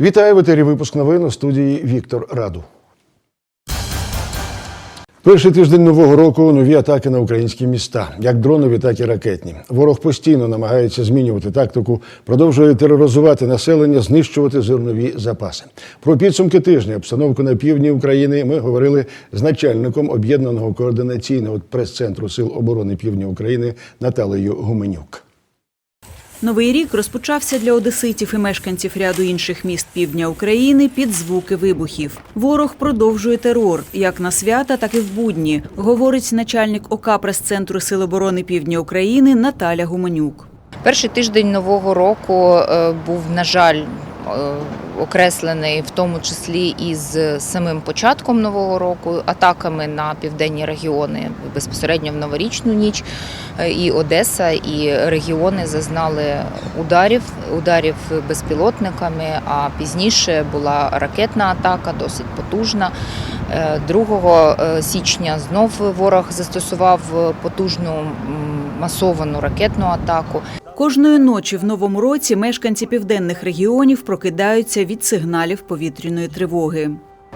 Вітаю в етері випуск новин у студії Віктор Раду. Перший тиждень нового року нові атаки на українські міста, як дронові, так і ракетні. Ворог постійно намагається змінювати тактику, продовжує тероризувати населення, знищувати зернові запаси. Про підсумки тижня, обстановку на півдні України ми говорили з начальником об'єднаного координаційного прес-центру Сил оборони Півдня України Наталею Гуменюк. Новий рік розпочався для одеситів і мешканців ряду інших міст півдня України під звуки вибухів. Ворог продовжує терор як на свята, так і в будні, говорить начальник ОК прес-центру Сил оборони Півдня України Наталя Гуменюк. Перший тиждень нового року е, був, на жаль, окреслений в тому числі із самим початком нового року, атаками на південні регіони безпосередньо в новорічну ніч. Е, І Одеса, і регіони зазнали ударів, ударів безпілотниками. А пізніше була ракетна атака, досить потужна. Е, 2 січня знов ворог застосував потужну масовану ракетну атаку. Кожної ночі в новому році мешканці південних регіонів прокидаються від сигналів повітряної тривоги.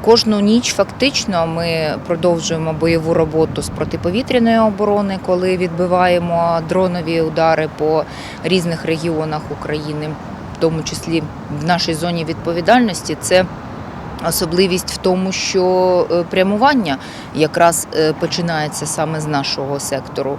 Кожну ніч фактично ми продовжуємо бойову роботу з протиповітряної оборони, коли відбиваємо дронові удари по різних регіонах України, в тому числі в нашій зоні відповідальності. Це Особливість в тому, що е, прямування якраз е, починається саме з нашого сектору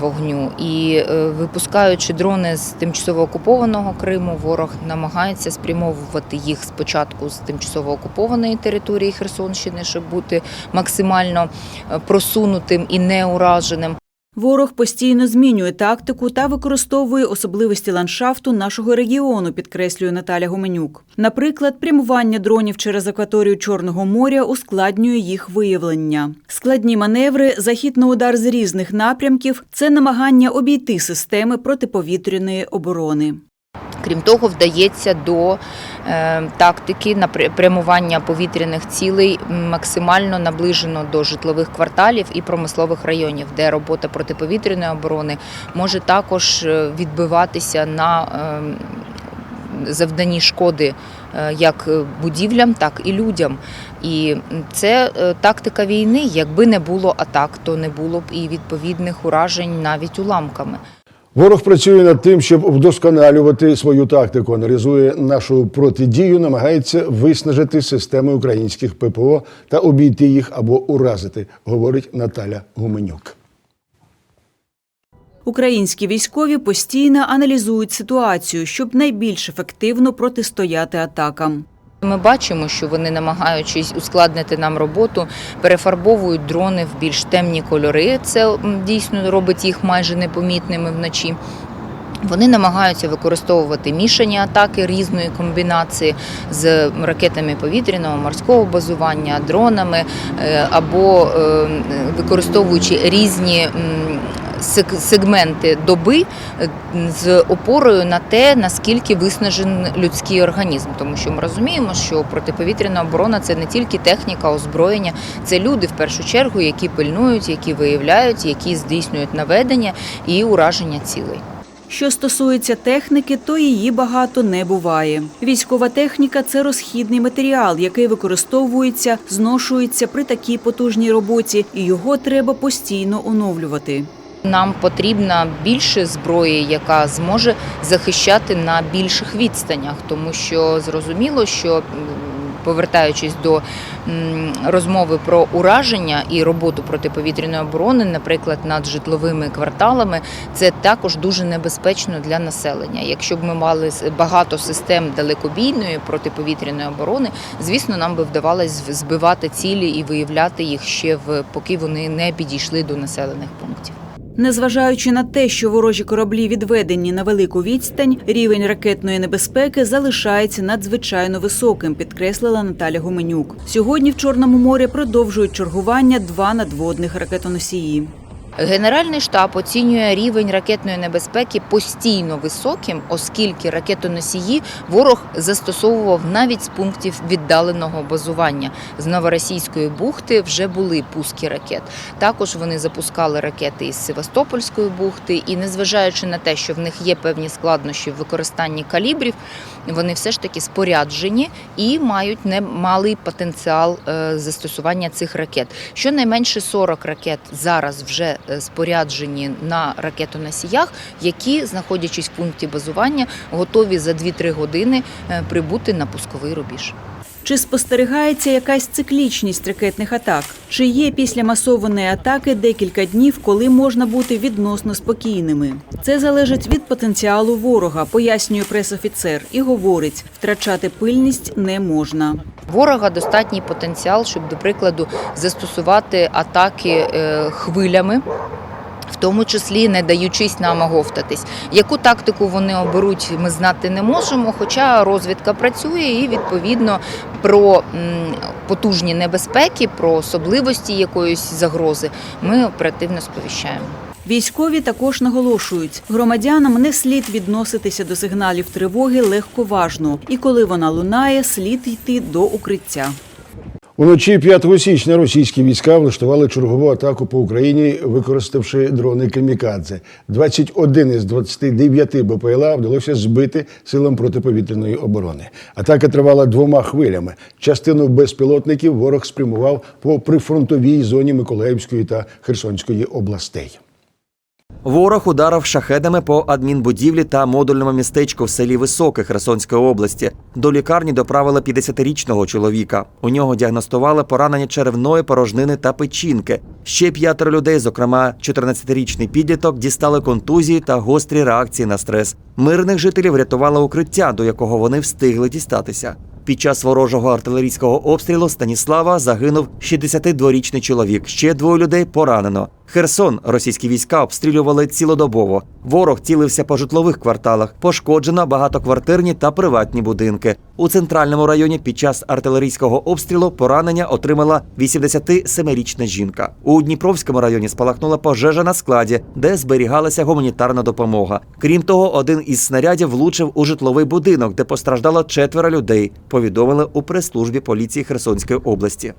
вогню. І е, випускаючи дрони з тимчасово окупованого Криму, ворог намагається спрямовувати їх спочатку з тимчасово окупованої території Херсонщини, щоб бути максимально е, просунутим і неураженим. Ворог постійно змінює тактику та використовує особливості ландшафту нашого регіону, підкреслює Наталя Гуменюк. Наприклад, прямування дронів через акваторію Чорного моря ускладнює їх виявлення. Складні маневри, захід на удар з різних напрямків це намагання обійти системи протиповітряної оборони. Крім того, вдається до е, тактики напря- прямування повітряних цілей максимально наближено до житлових кварталів і промислових районів, де робота протиповітряної оборони може також е, відбиватися на е, завданні шкоди е, як будівлям, так і людям. І це тактика війни. Якби не було атак, то не було б і відповідних уражень навіть уламками. Ворог працює над тим, щоб вдосконалювати свою тактику, аналізує нашу протидію, намагається виснажити системи українських ППО та обійти їх або уразити, говорить Наталя Гуменюк. Українські військові постійно аналізують ситуацію, щоб найбільш ефективно протистояти атакам. Ми бачимо, що вони, намагаючись ускладнити нам роботу, перефарбовують дрони в більш темні кольори. Це дійсно робить їх майже непомітними вночі. Вони намагаються використовувати мішані атаки різної комбінації з ракетами повітряного морського базування, дронами е, або е, використовуючи різні сегменти доби е, з опорою на те, наскільки виснажений людський організм, тому що ми розуміємо, що протиповітряна оборона це не тільки техніка, озброєння, це люди в першу чергу, які пильнують, які виявляють, які здійснюють наведення і ураження цілей. Що стосується техніки, то її багато не буває. Військова техніка це розхідний матеріал, який використовується, зношується при такій потужній роботі, і його треба постійно оновлювати. Нам потрібна більше зброї, яка зможе захищати на більших відстанях, тому що зрозуміло, що повертаючись до розмови про ураження і роботу протиповітряної оборони, наприклад, над житловими кварталами, це також дуже небезпечно для населення. Якщо б ми мали багато систем далекобійної протиповітряної оборони, звісно, нам би вдавалось збивати цілі і виявляти їх ще в поки вони не підійшли до населених пунктів. Незважаючи на те, що ворожі кораблі відведені на велику відстань, рівень ракетної небезпеки залишається надзвичайно високим, підкреслила Наталя Гоменюк. Сьогодні в Чорному морі продовжують чергування два надводних ракетоносії. Генеральний штаб оцінює рівень ракетної небезпеки постійно високим, оскільки ракетоносії ворог застосовував навіть з пунктів віддаленого базування. З новоросійської бухти вже були пуски ракет. Також вони запускали ракети із Севастопольської бухти, і незважаючи на те, що в них є певні складнощі в використанні калібрів, вони все ж таки споряджені і мають немалий потенціал е, застосування цих ракет. Щонайменше 40 ракет зараз вже споряджені на ракетоносіях, які, знаходячись в пункті базування, готові за 2-3 години е, прибути на пусковий рубіж. Чи спостерігається якась циклічність ракетних атак? Чи є після масованої атаки декілька днів, коли можна бути відносно спокійними? Це залежить від потенціалу ворога, пояснює пресофіцер і говорить, втрачати пильність не можна. Ворога достатній потенціал, щоб, до прикладу, застосувати атаки е, хвилями. В тому числі не даючись нам оговтатись. Яку тактику вони оберуть, ми знати не можемо. Хоча розвідка працює і відповідно про потужні небезпеки, про особливості якоїсь загрози ми оперативно сповіщаємо. Військові також наголошують, громадянам не слід відноситися до сигналів тривоги легковажно, і коли вона лунає, слід йти до укриття. Уночі 5 січня російські війська влаштували чергову атаку по Україні, використавши дрони камікадзе. 21 із 29 БПЛА вдалося збити силам протиповітряної оборони. Атака тривала двома хвилями. Частину безпілотників ворог спрямував по прифронтовій зоні Миколаївської та Херсонської областей. Ворог ударив шахедами по адмінбудівлі та модульному містечку в селі Високе Херсонської області. До лікарні доправили 50-річного чоловіка. У нього діагностували поранення черевної порожнини та печінки. Ще п'ятеро людей, зокрема 14-річний підліток, дістали контузії та гострі реакції на стрес. Мирних жителів врятувало укриття, до якого вони встигли дістатися. Під час ворожого артилерійського обстрілу Станіслава загинув 62-річний чоловік. Ще двоє людей поранено. Херсон російські війська обстрілювали цілодобово. Ворог цілився по житлових кварталах. Пошкоджено багатоквартирні та приватні будинки. У центральному районі під час артилерійського обстрілу поранення отримала 87-річна жінка. У Дніпровському районі спалахнула пожежа на складі, де зберігалася гуманітарна допомога. Крім того, один із снарядів влучив у житловий будинок, де постраждало четверо людей. Повідомили у прес-службі поліції Херсонської області.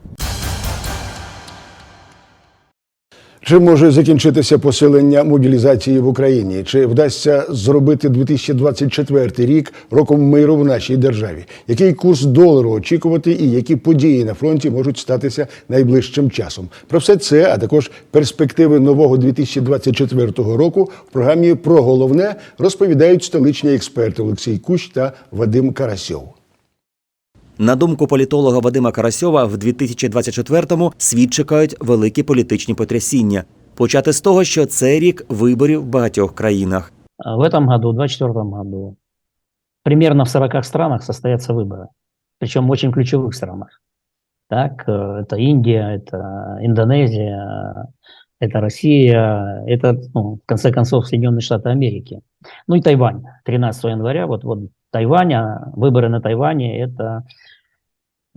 Чи може закінчитися посилення мобілізації в Україні? Чи вдасться зробити 2024 рік роком миру в нашій державі? Який курс долару очікувати і які події на фронті можуть статися найближчим часом? Про все це, а також перспективи нового 2024 року в програмі про головне розповідають столичні експерти Олексій Кущ та Вадим Карасьов. На думку політолога Вадима Карасьова, в 2024-му світ чекають великі політичні потрясіння. Почати з того, що це рік виборів в багатьох країнах. А В этом году, в 2024 году, примерно в 40 странах состоятся выборы. Причем в очень ключевых странах. Так, э, это Индия, это Индонезия, это Россия, это, ну, в конце концов, Соединенные Штаты Америки. Ну и Тайвань. 13 января, вот, вот Тайвань, а выборы на Тайване – это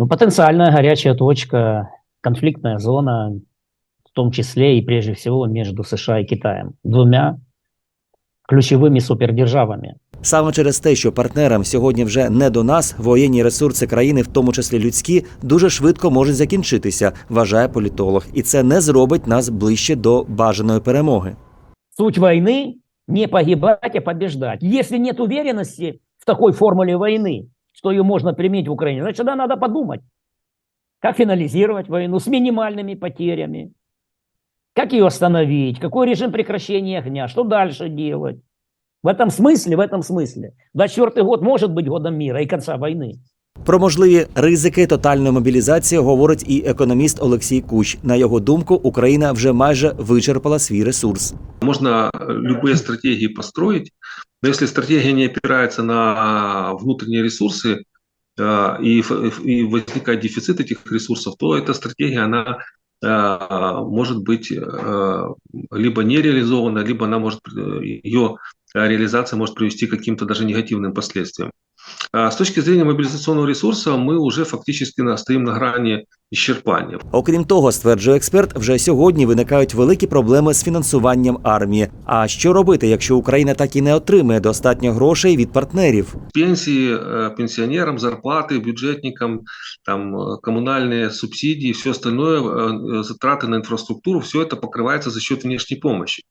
ну, потенциальная горячая точка, конфликтная зона, в том числе и прежде всего между США и Китаем. Двумя ключовими супердержавами. Саме через те, що партнерам сьогодні вже не до нас, воєнні ресурси країни, в тому числі людські, дуже швидко можуть закінчитися, вважає політолог, і це не зробить нас ближче до бажаної перемоги. Суть войны – не погибать, а побеждать. Если нет уверенности в такой формуле войны, что ее можно применить в Украине, значит, тогда надо подумать, как финализировать войну с минимальными потерями, как ее остановить, какой режим прекращения огня, что дальше делать. В этом смысле, в этом смысле, 24 год может быть годом мира и конца войны. Про можливі ризики тотальної мобілізації говорить і економіст Олексій Кущ. На його думку, Україна вже майже вичерпала свій ресурс. Можно любые стратегии построить, но если стратегия не опирается на внутренние ресурсы э, и, ф- и возникает дефицит этих ресурсов, то эта стратегия, она э, может быть э, либо не реализована, либо она может, э, ее реализация может привести к каким-то даже негативным последствиям. А С точки зрения мобилизационного ресурса мы уже фактически на- стоим на грани исчерпания. Окрім того, стверджує експерт, вже сьогодні виникають великі проблеми з фінансуванням армії. А що робити, якщо Україна так і не отримає достатньо грошей від партнерів? Пенсии э, пенсионерам, зарплаты бюджетникам, там э, коммунальные субсидии, все остальное, э, э, затраты на инфраструктуру, все это покрывается за счет внешней помощи.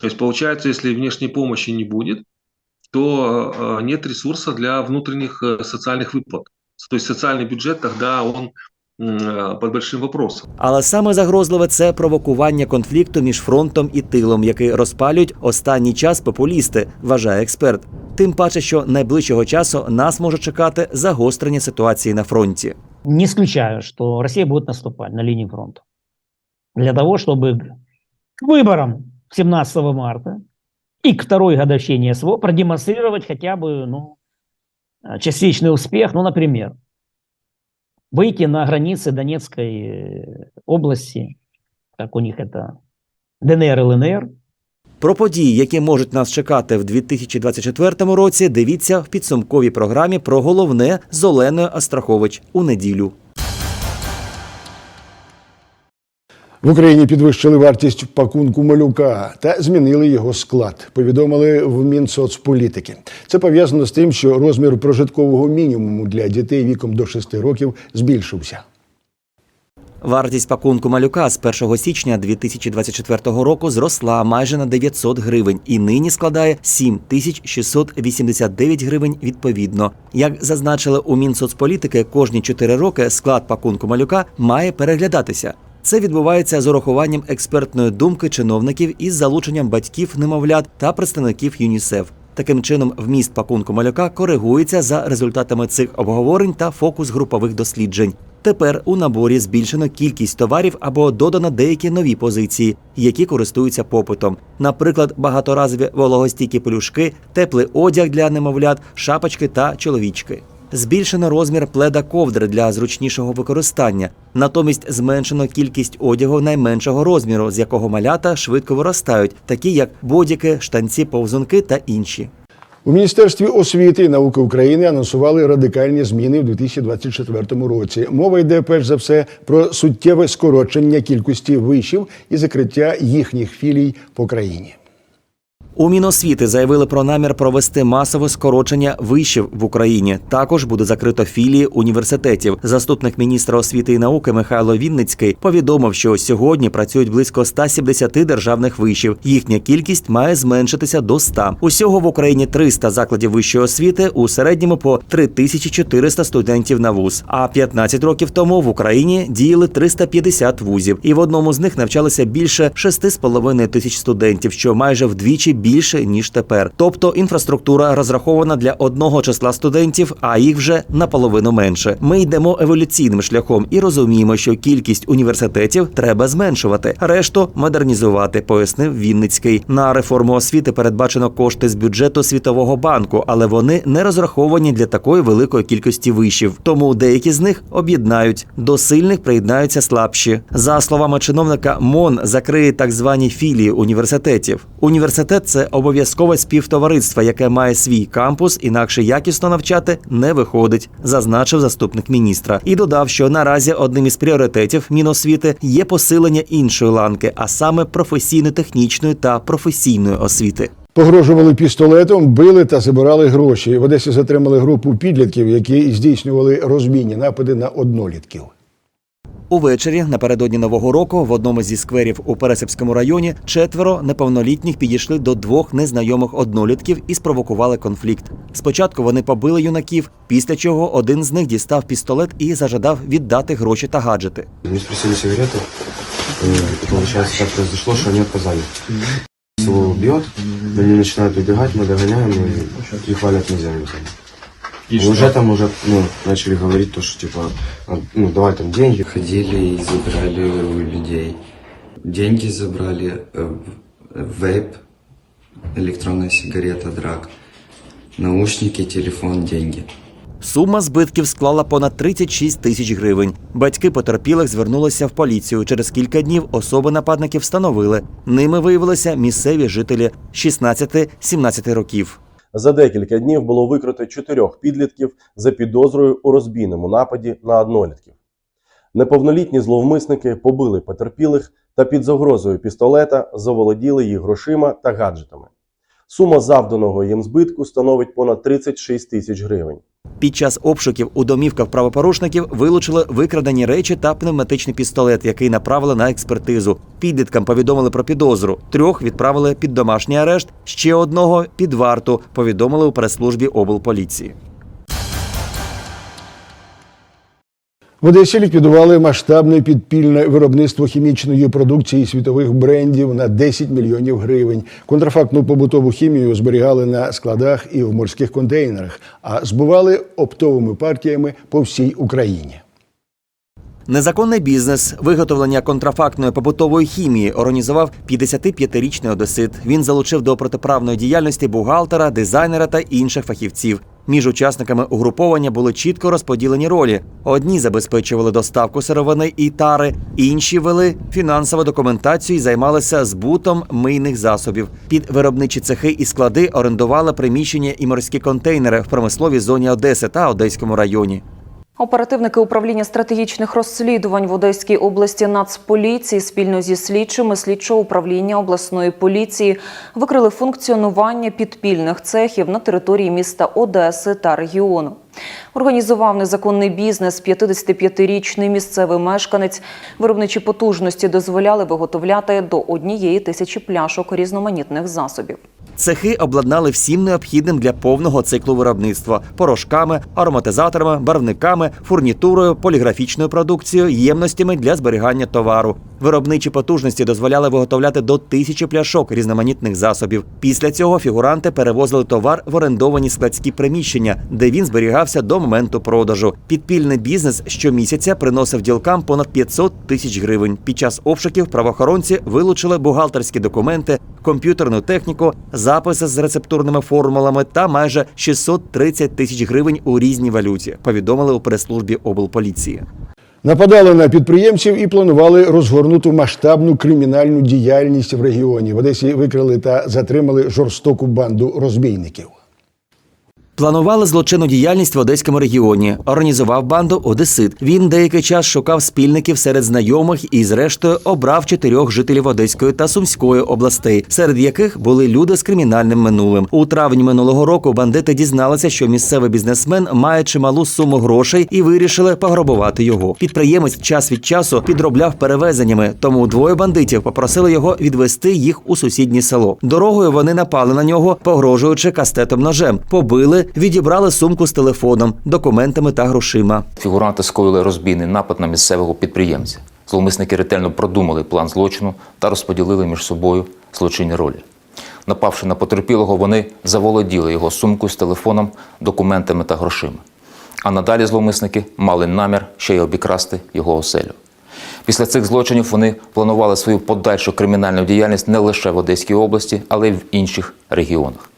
То есть получается, если внешней помощи не будет, то э, нет ресурса для внутренних э, социальных выплат. То есть социальный бюджет тогда он м, э, под большим вопросом. Але саме загрозливе це провокування конфлікту між фронтом і тилом, який розпалюють останній час популісти, вважає експерт. Тим паче, що найближчого часу нас може чекати загострення ситуації на фронті. Не исключаю, что Россия будет наступать на линии фронта. Для того, чтобы к выборам 17 марта и к второй годовщине СВО продемонстрировать хотя бы ну, э, частичный успех. Ну, например, выйти на границы Донецкой э, области, как у них это ДНР, ЛНР, Про події, які можуть нас чекати в 2024 році, дивіться в підсумковій програмі про головне з Оленою Астрахович у неділю. В Україні підвищили вартість пакунку малюка та змінили його склад. Повідомили в Мінсоцполітики. Це пов'язано з тим, що розмір прожиткового мінімуму для дітей віком до 6 років збільшився. Вартість пакунку малюка з 1 січня 2024 року зросла майже на 900 гривень і нині складає 7689 гривень відповідно. Як зазначили у Мінсоцполітики, кожні 4 роки склад пакунку малюка має переглядатися. Це відбувається з урахуванням експертної думки чиновників із залученням батьків, немовлят та представників ЮНІСЕФ. Таким чином, вміст пакунку малюка коригується за результатами цих обговорень та фокус групових досліджень. Тепер у наборі збільшено кількість товарів або додано деякі нові позиції, які користуються попитом. Наприклад, багаторазові вологостійкі пелюшки, теплий одяг для немовлят, шапочки та чоловічки. Збільшено розмір пледа ковдри для зручнішого використання. Натомість зменшено кількість одягу найменшого розміру, з якого малята швидко виростають, такі як бодіки, штанці, повзунки та інші. У Міністерстві освіти і науки України анонсували радикальні зміни в 2024 році. Мова йде перш за все про суттєве скорочення кількості вишів і закриття їхніх філій по країні. У Міносвіти заявили про намір провести масове скорочення вишів в Україні. Також буде закрито філії університетів. Заступник міністра освіти і науки Михайло Вінницький повідомив, що сьогодні працюють близько 170 державних вишів. Їхня кількість має зменшитися до 100. Усього в Україні 300 закладів вищої освіти, у середньому по 3400 студентів на вуз. А 15 років тому в Україні діяли 350 вузів, і в одному з них навчалися більше 6,5 тисяч студентів, що майже вдвічі більше ніж тепер. Тобто інфраструктура розрахована для одного числа студентів, а їх вже наполовину менше. Ми йдемо еволюційним шляхом і розуміємо, що кількість університетів треба зменшувати, решту модернізувати, пояснив Вінницький. На реформу освіти передбачено кошти з бюджету Світового банку, але вони не розраховані для такої великої кількості вишів. Тому деякі з них об'єднають. До сильних приєднаються слабші. За словами чиновника, МОН закриє так звані філії університетів. Університет це обов'язкове співтовариство, яке має свій кампус, інакше якісно навчати не виходить, зазначив заступник міністра. І додав, що наразі одним із пріоритетів Міносвіти є посилення іншої ланки, а саме професійно-технічної та професійної освіти. Погрожували пістолетом, били та забирали гроші. В Одесі затримали групу підлітків, які здійснювали розмінні напади на однолітків. Увечері напередодні нового року в одному зі скверів у Пересипському районі четверо неповнолітніх підійшли до двох незнайомих однолітків і спровокували конфлікт. Спочатку вони побили юнаків, після чого один з них дістав пістолет і зажадав віддати гроші та гаджети. Мне спросили сигареты. э, И получается, так произошло, что они отказали. Его бьет, они начинают убегать, мы догоняем и, и хвалят на землю. И уже там уже ну, начали говорить то, что типа, ну давай там деньги. Ходили и забрали у людей. Деньги забрали, э, вейп, электронная сигарета, драк, наушники, телефон, деньги. Сума збитків склала понад 36 тисяч гривень. Батьки потерпілих звернулися в поліцію. Через кілька днів особи нападників встановили. Ними виявилися місцеві жителі 16-17 років. За декілька днів було викрито чотирьох підлітків за підозрою у розбійному нападі на однолітків. Неповнолітні зловмисники побили потерпілих та під загрозою пістолета заволоділи їх грошима та гаджетами. Сума завданого їм збитку становить понад 36 тисяч гривень. Під час обшуків у домівках правопорушників вилучили викрадені речі та пневматичний пістолет, який направили на експертизу. Підліткам повідомили про підозру. Трьох відправили під домашній арешт, ще одного під варту. Повідомили у прес-службі облполіції. В Одесі ліквідували масштабне підпільне виробництво хімічної продукції світових брендів на 10 мільйонів гривень. Контрафактну побутову хімію зберігали на складах і в морських контейнерах, а збували оптовими партіями по всій Україні. Незаконний бізнес виготовлення контрафактної побутової хімії організував 55-річний одесит. Він залучив до протиправної діяльності бухгалтера, дизайнера та інших фахівців. Між учасниками угруповання були чітко розподілені ролі. Одні забезпечували доставку сировини і тари, інші вели фінансову документацію і займалися збутом мийних засобів. Під виробничі цехи і склади орендували приміщення і морські контейнери в промисловій зоні Одеси та Одеському районі. Оперативники управління стратегічних розслідувань в Одеській області Нацполіції спільно зі слідчими слідчого управління обласної поліції викрили функціонування підпільних цехів на території міста Одеси та регіону. Організував незаконний бізнес 55-річний місцевий мешканець. Виробничі потужності дозволяли виготовляти до однієї тисячі пляшок різноманітних засобів. Цехи обладнали всім необхідним для повного циклу виробництва: порошками, ароматизаторами, барвниками, фурнітурою, поліграфічною продукцією, ємностями для зберігання товару. Виробничі потужності дозволяли виготовляти до тисячі пляшок різноманітних засобів. Після цього фігуранти перевозили товар в орендовані складські приміщення, де він зберігався до моменту продажу. Підпільний бізнес щомісяця приносив ділкам понад 500 тисяч гривень. Під час обшуків правоохоронці вилучили бухгалтерські документи, комп'ютерну техніку, записи з рецептурними формулами та майже 630 тисяч гривень у різній валюті. Повідомили у прес-службі облполіції. Нападали на підприємців і планували розгорнути масштабну кримінальну діяльність в регіоні. В Одесі викрили та затримали жорстоку банду розбійників. Планували злочинну діяльність в одеському регіоні. Організував банду Одесит. Він деякий час шукав спільників серед знайомих і, зрештою, обрав чотирьох жителів Одеської та Сумської областей, серед яких були люди з кримінальним минулим. У травні минулого року бандити дізналися, що місцевий бізнесмен має чималу суму грошей і вирішили пограбувати його. Підприємець час від часу підробляв перевезеннями, тому двоє бандитів попросили його відвести їх у сусіднє село. Дорогою вони напали на нього, погрожуючи кастетом ножем, побили, відібрали сумку з телефоном, документами та грошима. Фігуранти скоїли розбійний напад на місцевого підприємця. Зловмисники ретельно продумали план злочину та розподілили між собою злочинні ролі. Напавши на потерпілого, вони заволоділи його сумкою з телефоном, документами та грошима. А надалі зловмисники мали намір ще й обікрасти його оселю. Після цих злочинів вони планували свою подальшу кримінальну діяльність не лише в Одеській області, але й в інших регіонах.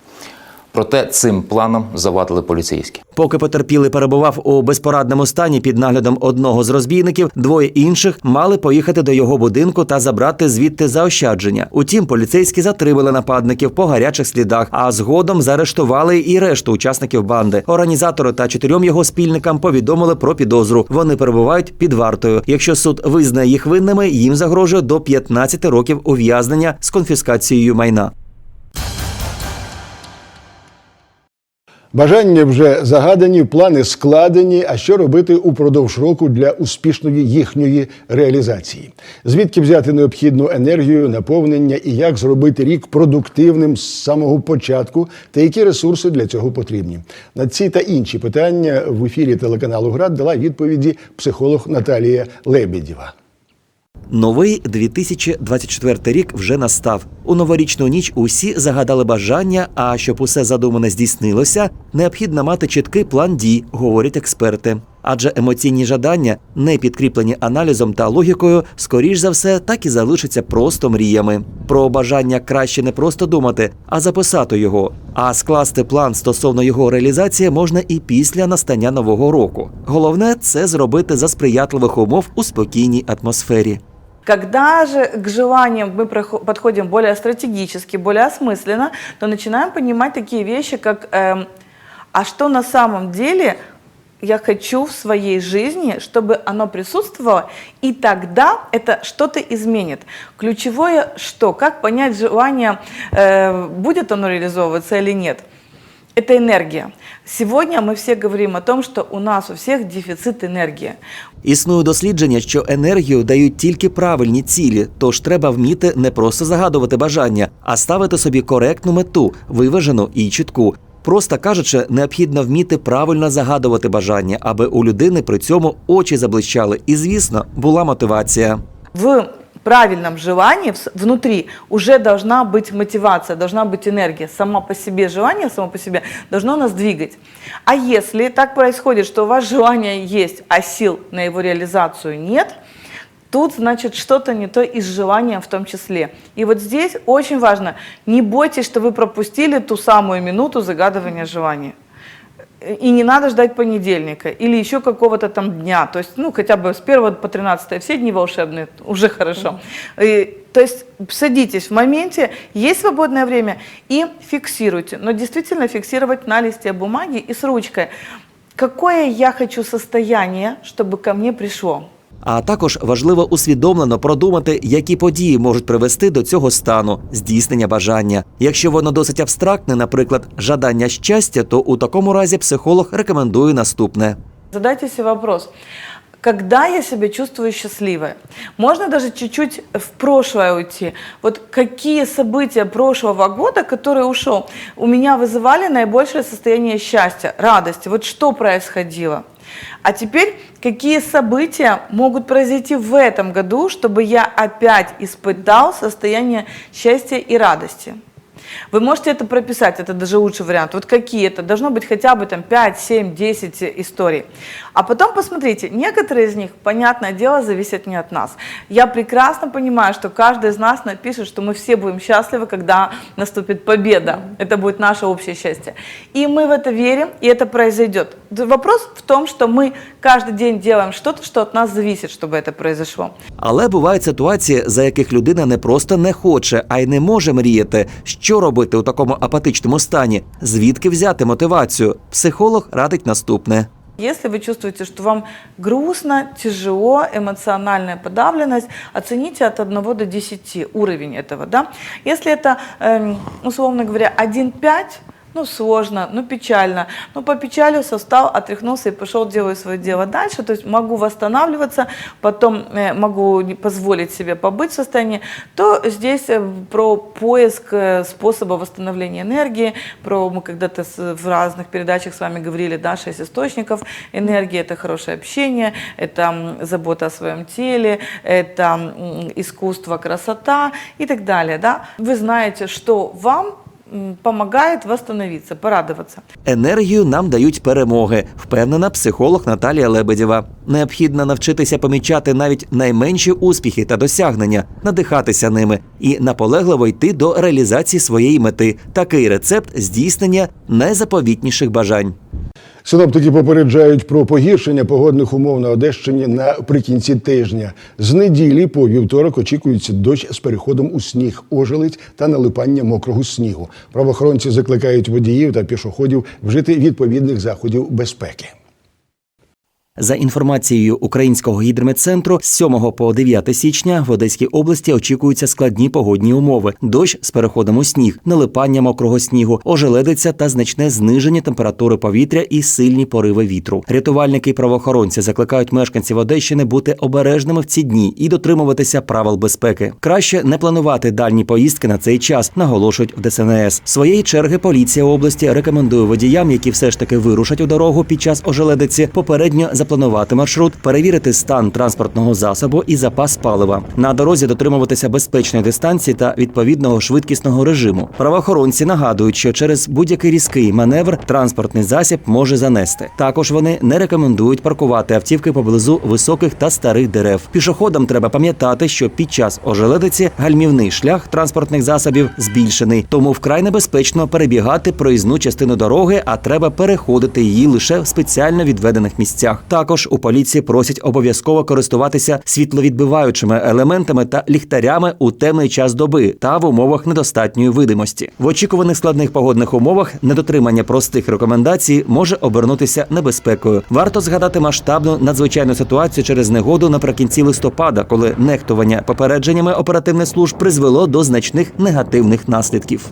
Проте цим планом завадили поліцейські. Поки потерпілий перебував у безпорадному стані під наглядом одного з розбійників, двоє інших мали поїхати до його будинку та забрати звідти заощадження. Утім, поліцейські затримали нападників по гарячих слідах, а згодом заарештували і решту учасників банди. Організатору та чотирьом його спільникам повідомили про підозру. Вони перебувають під вартою. Якщо суд визнає їх винними, їм загрожує до 15 років ув'язнення з конфіскацією майна. Бажання вже загадані, плани складені. А що робити упродовж року для успішної їхньої реалізації? Звідки взяти необхідну енергію, наповнення і як зробити рік продуктивним з самого початку, та які ресурси для цього потрібні? На ці та інші питання в ефірі телеканалу Град дала відповіді психолог Наталія Лебедєва. Новий 2024 рік вже настав. У новорічну ніч усі загадали бажання. А щоб усе задумане здійснилося, необхідно мати чіткий план дій, говорять експерти. Адже емоційні жадання, не підкріплені аналізом та логікою, скоріш за все, так і залишаться просто мріями. Про бажання краще не просто думати, а записати його. А скласти план стосовно його реалізації можна і після настання нового року. Головне це зробити за сприятливих умов у спокійній атмосфері. Когда же к желаниям мы подходим более стратегически, более осмысленно, то начинаем понимать такие вещи, как эм, а что на самом деле я хочу в своей жизни, чтобы оно присутствовало, и тогда это что-то изменит. Ключевое что? Как понять желание, э, будет оно реализовываться или нет? Это энергия. Сегодня мы все говорим о том, что у нас у всех дефицит энергии. Існує дослідження, що енергію дають тільки правильні цілі, тож треба вміти не просто загадувати бажання, а ставити собі коректну мету, виважену і чітку. Просто кажучи, необхідно вміти правильно загадувати бажання, аби у людини при цьому очі заблищали, і звісно, була мотивація. В правильном желании внутри уже должна быть мотивация, должна быть энергия. Само по себе желание, само по себе должно нас двигать. А если так происходит, что у вас желание есть, а сил на его реализацию нет, тут значит что-то не то и с желанием в том числе. И вот здесь очень важно, не бойтесь, что вы пропустили ту самую минуту загадывания желания. И не надо ждать понедельника или еще какого-то там дня. То есть, ну, хотя бы с 1 по 13 все дни волшебные, уже хорошо. И, то есть, садитесь в моменте, есть свободное время и фиксируйте. Но действительно фиксировать на листе бумаги и с ручкой. Какое я хочу состояние, чтобы ко мне пришло? А також важливо усвідомлено продумати, які події можуть привести до цього стану здійснення бажання. Якщо воно досить абстрактне, наприклад, жадання щастя, то у такому разі психолог рекомендує наступне. Задайте себе вопрос. Когда я себя чувствую счастливой? Можно даже чуть-чуть в прошлое уйти. Вот какие события прошлого года, который ушел, у меня вызывали наибольшее состояние счастья, радости? Вот что происходило? А теперь, какие события могут произойти в этом году, чтобы я опять испытал состояние счастья и радости? Вы можете это прописать, это даже лучший вариант. Вот какие это? Должно быть хотя бы там 5, 7, 10 историй. А потом посмотрите, некоторые из них, понятное дело, зависят не от нас. Я прекрасно понимаю, что каждый из нас напишет, что мы все будем счастливы, когда наступит победа. Это будет наше общее счастье. И мы в это верим, и это произойдет. Д- Вопрос в том, что мы каждый день делаем что-то, что от нас зависит, чтобы это произошло. Але бувають ситуації, за яких людина не просто не хоче, а й не може мріяти. Що робити у такому апатичному стані? Звідки взяти мотивацію? Психолог радить наступне. Если вы чувствуете, что вам грустно, тяжело, эмоциональная подавленность, оцените от 1 до 10 уровень этого. Да? Если это, эм, условно говоря, 1,5, ну, сложно, ну, печально. Ну, попечалился, встал, отряхнулся и пошел, делаю свое дело дальше. То есть могу восстанавливаться, потом э, могу позволить себе побыть в состоянии. То здесь э, про поиск э, способа восстановления энергии, про мы когда-то в разных передачах с вами говорили, да, шесть источников энергии. Это хорошее общение, это забота о своем теле, это искусство, красота и так далее. Да? Вы знаете, что вам помогает восстановиться, порадоваться. Енергію нам дають перемоги, впевнена психолог Наталія Лебедєва. Необхідно навчитися помічати навіть найменші успіхи та досягнення, надихатися ними і наполегливо йти до реалізації своєї мети. Такий рецепт здійснення найзаповітніших бажань. Синоптики попереджають про погіршення погодних умов на Одещині наприкінці тижня. З неділі по вівторок очікується дощ з переходом у сніг, ожелець та налипання мокрого снігу. Правоохоронці закликають водіїв та пішоходів вжити відповідних заходів безпеки. За інформацією Українського гідрометцентру, з 7 по 9 січня в Одеській області очікуються складні погодні умови: дощ з переходом у сніг, налипання мокрого снігу, ожеледиця та значне зниження температури повітря і сильні пориви вітру. Рятувальники і правоохоронці закликають мешканців Одещини бути обережними в ці дні і дотримуватися правил безпеки. Краще не планувати дальні поїздки на цей час, наголошують в ДСНС. Своєї черги поліція області рекомендує водіям, які все ж таки вирушать у дорогу під час ожеледиці, попередньо запланувати маршрут, перевірити стан транспортного засобу і запас палива. На дорозі дотримуватися безпечної дистанції та відповідного швидкісного режиму. Правоохоронці нагадують, що через будь-який різкий маневр транспортний засіб може занести. Також вони не рекомендують паркувати автівки поблизу високих та старих дерев. Пішоходам треба пам'ятати, що під час ожеледиці гальмівний шлях транспортних засобів збільшений, тому вкрай небезпечно перебігати проїзну частину дороги, а треба переходити її лише в спеціально відведених місцях. Також у поліції просять обов'язково користуватися світловідбиваючими елементами та ліхтарями у темний час доби та в умовах недостатньої видимості. В очікуваних складних погодних умовах недотримання простих рекомендацій може обернутися небезпекою. Варто згадати масштабну надзвичайну ситуацію через негоду наприкінці листопада, коли нехтування попередженнями оперативних служб призвело до значних негативних наслідків.